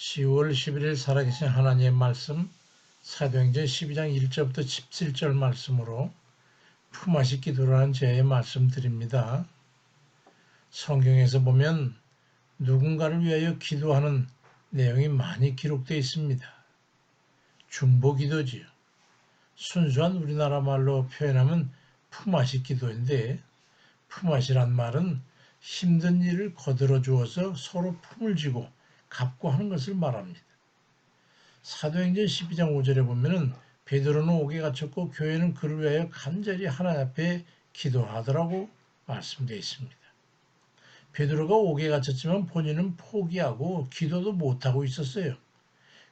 10월 11일 살아계신 하나님의 말씀 사도행전 12장 1절부터 17절 말씀으로 품앗이 기도라는 제의 말씀 드립니다. 성경에서 보면 누군가를 위하여 기도하는 내용이 많이 기록되어 있습니다. 중보 기도지요. 순수한 우리나라 말로 표현하면 품앗이 기도인데 품앗이란 말은 힘든 일을 거들어 주어서 서로 품을 쥐고 갚고 하는 것을 말합니다. 사도행전 12장 5절에 보면은 베드로는 옥에 갇혔고 교회는 그를 위하여 간절히 하나님 앞에 기도하더라고 말씀되어 있습니다. 베드로가 옥에 갇혔지만 본인은 포기하고 기도도 못하고 있었어요.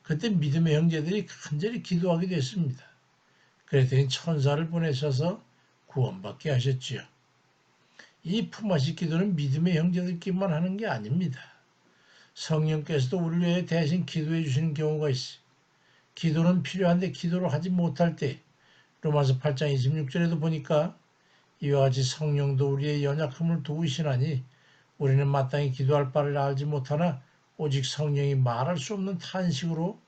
그때 믿음의 형제들이 간절히 기도하게 됐습니다. 그랬더니 천사를 보내셔서 구원받게 하셨지요. 이 품앗이 기도는 믿음의 형제들끼리만 하는 게 아닙니다. 성령께서도 우리를 위해 대신 기도해 주시는 경우가 있어요. 기도는 필요한데 기도를 하지 못할 때 로마서 8장 26절에도 보니까 이와 같이 성령도 우리의 연약함을 도우시나니 우리는 마땅히 기도할 바를 알지 못하나 오직 성령이 말할 수 없는 탄식으로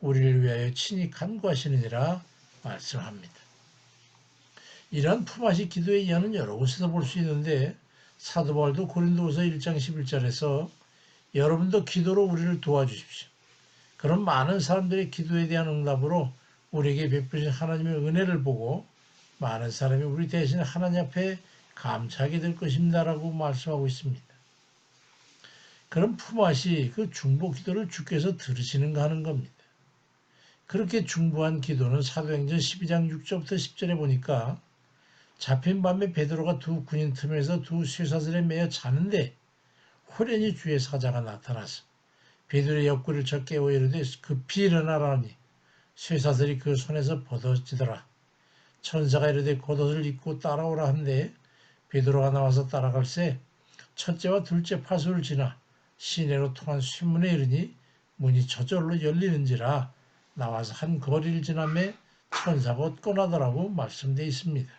우리를 위하여 친히 간구하시느니라 말씀합니다. 이러한 품앗이 기도의 예는 여러 곳에서 볼 수 있는데 사도 바울도 고린도후서 1장 11절에서 여러분도 기도로 우리를 도와주십시오. 그런 많은 사람들의 기도에 대한 응답으로 우리에게 베푸신 하나님의 은혜를 보고 많은 사람이 우리 대신 하나님 앞에 감사하게 될 것입니다라고 말씀하고 있습니다. 그런 품앗이 그 중보 기도를 주께서 들으시는가 하는 겁니다. 그렇게 중보한 기도는 사도행전 12장 6절부터 10절에 보니까 잡힌 밤에 베드로가 두 군인 틈에서 두 쇠사슬에 매여 자는데 호련히 주의 사자가 나타나서 베드로의 옆구리를 쳐 깨워 이르되 급히 일어나라니 쇠사슬이 그 손에서 벗어지더라. 천사가 이르되 겉옷을 입고 따라오라 한데 베드로가 나와서 따라갈새 첫째와 둘째 파수를 지나 시내로 통한 쇠문에 이르니 문이 저절로 열리는지라 나와서 한 거리를 지나매 천사가 얻고나더라고 말씀되어 있습니다.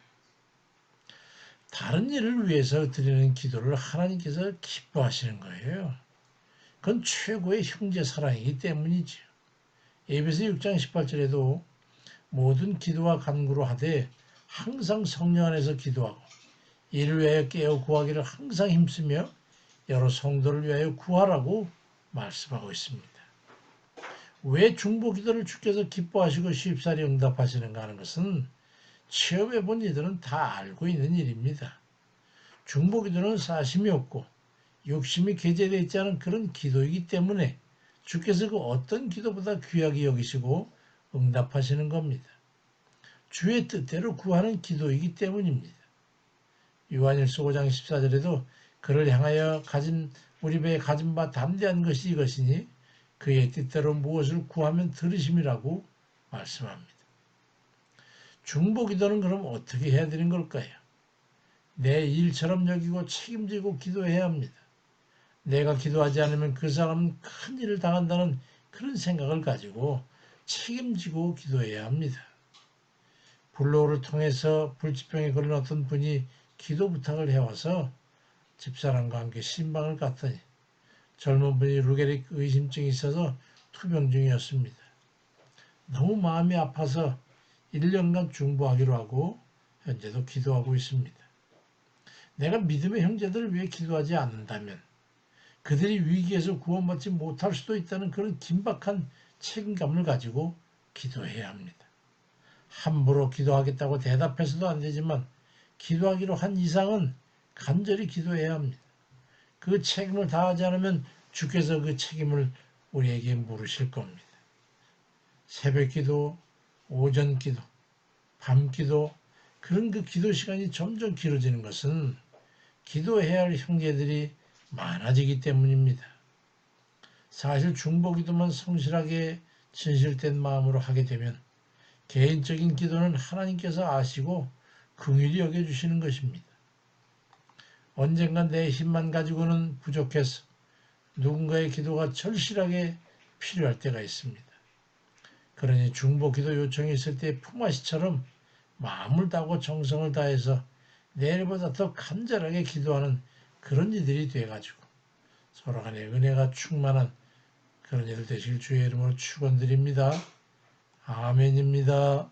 다른 일을 위해서 드리는 기도를 하나님께서 기뻐하시는 거예요. 그건 최고의 형제 사랑이기 때문이지요. 에베소 6장 18절에도 모든 기도와 간구로 하되 항상 성령 안에서 기도하고 이를 위하여 깨어 구하기를 항상 힘쓰며 여러 성도를 위하여 구하라고 말씀하고 있습니다. 왜 중보 기도를 주께서 기뻐하시고 쉽사리 응답하시는가 하는 것은 체험해 본 이들은 다 알고 있는 일입니다. 중보 기도는 사심이 없고 욕심이 개재되어 있지 않은 그런 기도이기 때문에 주께서 그 어떤 기도보다 귀하게 여기시고 응답하시는 겁니다. 주의 뜻대로 구하는 기도이기 때문입니다. 요한일서 5장 14절에도 그를 향하여 가진 우리 배에 가진 바 담대한 것이 이것이니 그의 뜻대로 무엇을 구하면 들으심이라고 말씀합니다. 중보 기도는 그럼 어떻게 해야 되는 걸까요? 내 일처럼 여기고 책임지고 기도해야 합니다. 내가 기도하지 않으면 그 사람은 큰 일을 당한다는 그런 생각을 가지고 책임지고 기도해야 합니다. 블로그를 통해서 불치병에 걸린 어떤 분이 기도 부탁을 해와서 집사람과 함께 신방을 갔더니 젊은 분이 루게릭 의심증이 있어서 투병 중이었습니다. 너무 마음이 아파서 1년간 중보하기로 하고 현재도 기도하고 있습니다. 내가 믿음의 형제들을 위해 기도하지 않는다면 그들이 위기에서 구원받지 못할 수도 있다는 그런 긴박한 책임감을 가지고 기도해야 합니다. 함부로 기도하겠다고 대답해서도 안 되지만 기도하기로 한 이상은 간절히 기도해야 합니다. 그 책임을 다하지 않으면 주께서 그 책임을 우리에게 물으실 겁니다. 새벽 기도, 오전 기도, 밤 기도, 그런 그 기도 시간이 점점 길어지는 것은 기도해야 할 형제들이 많아지기 때문입니다. 사실 중보 기도만 성실하게 진실된 마음으로 하게 되면 개인적인 기도는 하나님께서 아시고 긍휼히 여겨주시는 것입니다. 언젠가 내 힘만 가지고는 부족해서 누군가의 기도가 절실하게 필요할 때가 있습니다. 그러니 중보 기도 요청이 있을 때 품앗이처럼 마음을 다하고 정성을 다해서 내일보다 더 간절하게 기도하는 그런 이들이 돼가지고 서로 간에 은혜가 충만한 그런 일 되실 주의 이름으로 축원드립니다. 아멘입니다.